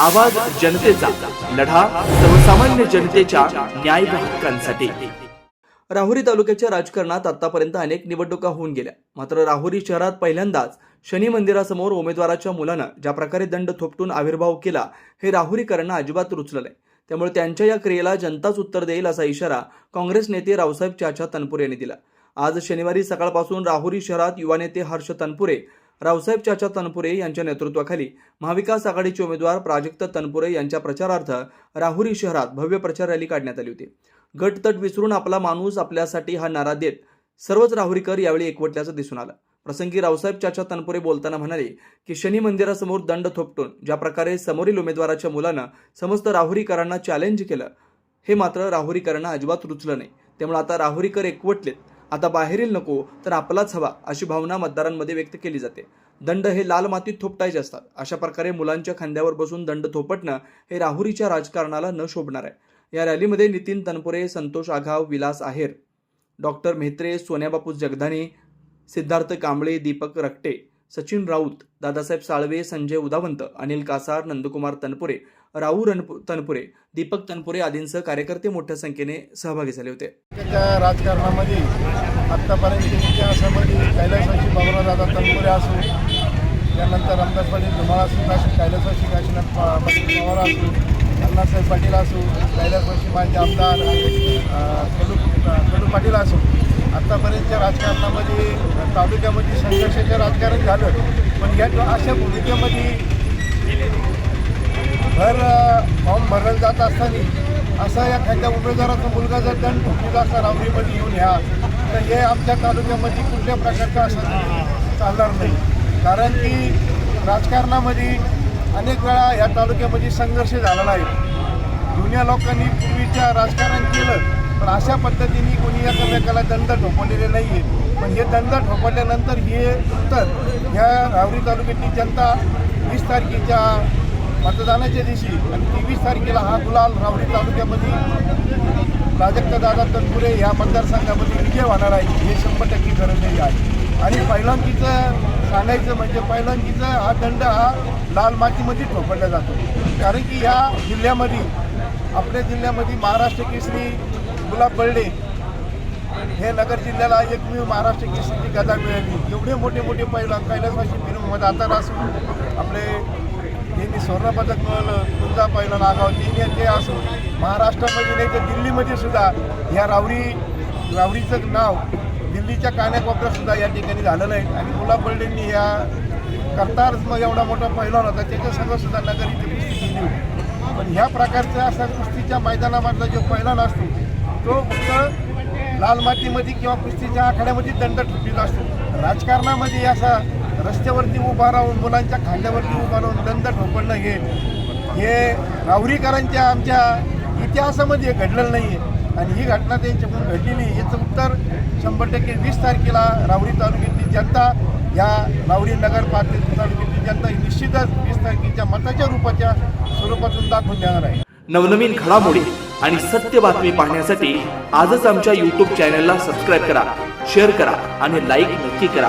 आवाज जनतेचा लढा सर्वसामान्य जनतेच्या न्याय हक्कांसाठी. राहुरी तालुक्याच्या राजकारणात आतापर्यंत अनेक निवडणुका होऊन गेल्या. मात्र राहुरी शहरात पहिल्यांदाच शनी मंदिरासमोर उमेदवाराच्या मुलानं ज्या प्रकारे दंड थोपटून आविर्भाव केला हे राहुरीकरांना अजिबात रुचलं नाही. त्यामुळे त्यांच्या या क्रियेला जनताच उत्तर देईल असा इशारा काँग्रेस नेते रावसाहेब चाचा तनपुरे यांनी दिला. आज शनिवारी सकाळपासून राहुरी शहरात युवा नेते हर्ष तनपुरे रावसाहेब चाचा तनपुरे यांच्या नेतृत्वाखाली महाविकास आघाडीचे उमेदवार प्राजक्त तनपुरे यांच्या प्रचारार्थ राहुरी शहरात भव्य प्रचार रॅली काढण्यात आली होती. गटतट विसरून आपला माणूस आपल्यासाठी हा नारा देत सर्वच राहुरीकर यावेळी एकवटल्याचं दिसून आलं. प्रसंगी रावसाहेब चाचा तनपुरे बोलताना म्हणाले की शनी मंदिरासमोर दंड थोपटून ज्या प्रकारे समोरील उमेदवाराच्या मुलानं समस्त राहुरीकरांना चॅलेंज केलं हे मात्र राहुरीकरांना अजिबात रुचलं नाही. त्यामुळे आता राहुरीकर एकवटलेत. आता बाहेरील नको तर आपलाच हवा अशी भावना मतदारांमध्ये व्यक्त केली जाते. दंड हे लाल मातीत थोपटायचे असतात. अशा प्रकारे मुलांच्या खांद्यावर बसून दंड थोपटणं हे राहुरीच्या राजकारणाला न शोभणार आहे. या रॅलीमध्ये नितीन तनपुरे संतोष आघाव विलास आहेर डॉक्टर मेहत्रे सोन्याबापू जगधाने सिद्धार्थ कांबळे दीपक रक्टे सचिन राऊत दादासाहेब साळवे संजय उदावंत अनिल कासार नंदकुमार तनपुरे राहू रणपु तनपुरे दीपक तनपुरे आदींसह कार्यकर्ते मोठ्या संख्येने सहभागी झाले होते. राजकारणामध्ये आत्तापर्यंत इतिहासामध्ये कैलासाची दादा तनपुरे असो त्यानंतर रामदास पाटील असू असो कैलासाची काशीनाथ पाटील पवार असो अण्णासाहेब पाटील असो कैलासवासी माजी आमदार कडू कडू पाटील असो. आत्तापर्यंतच्या राजकारणामध्ये तालुक्यामध्ये संघर्षाचं राजकारण झालं पण या अशा भूमिकेमध्ये भर फॉर्म भरलं जात असताना असा एखाद्या उमेदवाराचा मुलगा जर दंड ठोकलेला असता रावरीमध्ये येऊन ह्या तर हे आमच्या तालुक्यामध्ये कुठल्या प्रकारचं असं चालणार नाही. कारण की राजकारणामध्ये अनेक वेळा ह्या तालुक्यामध्ये संघर्ष झालेला आहे. जुन्या लोकांनी पूर्वीच्या राजकारण केलं पण अशा पद्धतीने कोणी एकमेकाला दंड ठोपवलेले नाही आहे पण हे दंड ठोपवल्यानंतर हे उत्तर ह्या रावरी तालुक्यातली जनता वीस तारखेच्या मतदानाच्या दिवशी आणि तेवीस तारखेला हा गुलाल रावडी तालुक्यामध्ये प्राजक्तदादा तनपुरे ह्या मतदारसंघामध्ये विजय होणार आहे. हे शंभर टक्के गरजेचे आहे. आणि पहिल्यांकीचं सांगायचं म्हणजे पहिल्यांकीचं हा दंड हा लाल मातीमध्ये ठोपडला जातो. कारण की ह्या जिल्ह्यामध्ये आपल्या जिल्ह्यामध्ये महाराष्ट्र केसरी गुलाब बर्डे हे नगर जिल्ह्याला एकमेव महाराष्ट्र केसरीची गदा मिळाली. एवढे मोठे मोठे पहिला कैलासवासी फिल्म आता असो आपले त्यांनी स्वर्णपदक मिळवलं तुमचा पहिला नागाव तिने ते असो. महाराष्ट्रामध्ये नाही तर दिल्लीमध्ये सुद्धा ह्या रावरी रावरीचं नाव दिल्लीच्या कान्याकोपऱ्यात सुद्धा या ठिकाणी झालेलं आहे आणि गुलाब बर्डेंनी ह्या करतार मग एवढा मोठा पहिला होता त्याच्या संघ सुद्धा नगर इथे कुस्ती केली होती. पण ह्या प्रकारचा असा कुस्तीच्या मैदानामधला जो पहिला असतो तो फक्त लाल मातीमध्ये किंवा कुस्तीच्या आखाड्यामध्ये दंड ठोकलेला असतो. राजकारणामध्ये असा रस्त्यावरती उभा राहून मुलांच्या खांद्यावरती उभा राहून दंड ठोकणं हे हे रावरीकरांच्या आमच्या इतिहासामध्ये घडलेलं नाही आहे आणि ही घटना त्यांच्याकडून घडलेली याचं उत्तर शंभर टक्के वीस तारखेला रावरी तालुक्यातली जनता या रावरी नगर पालिकेची तालुक्यातली जनता ही निश्चितच वीस तारखेच्या मताच्या रूपाच्या स्वरूपातून दाखवून देणार आहे. नवनवीन घडामोडी आणि सत्य बातमी पाहण्यासाठी आजच आमच्या यूट्यूब चॅनलला सबस्क्राईब करा शेअर करा आणि लाईक नक्की करा.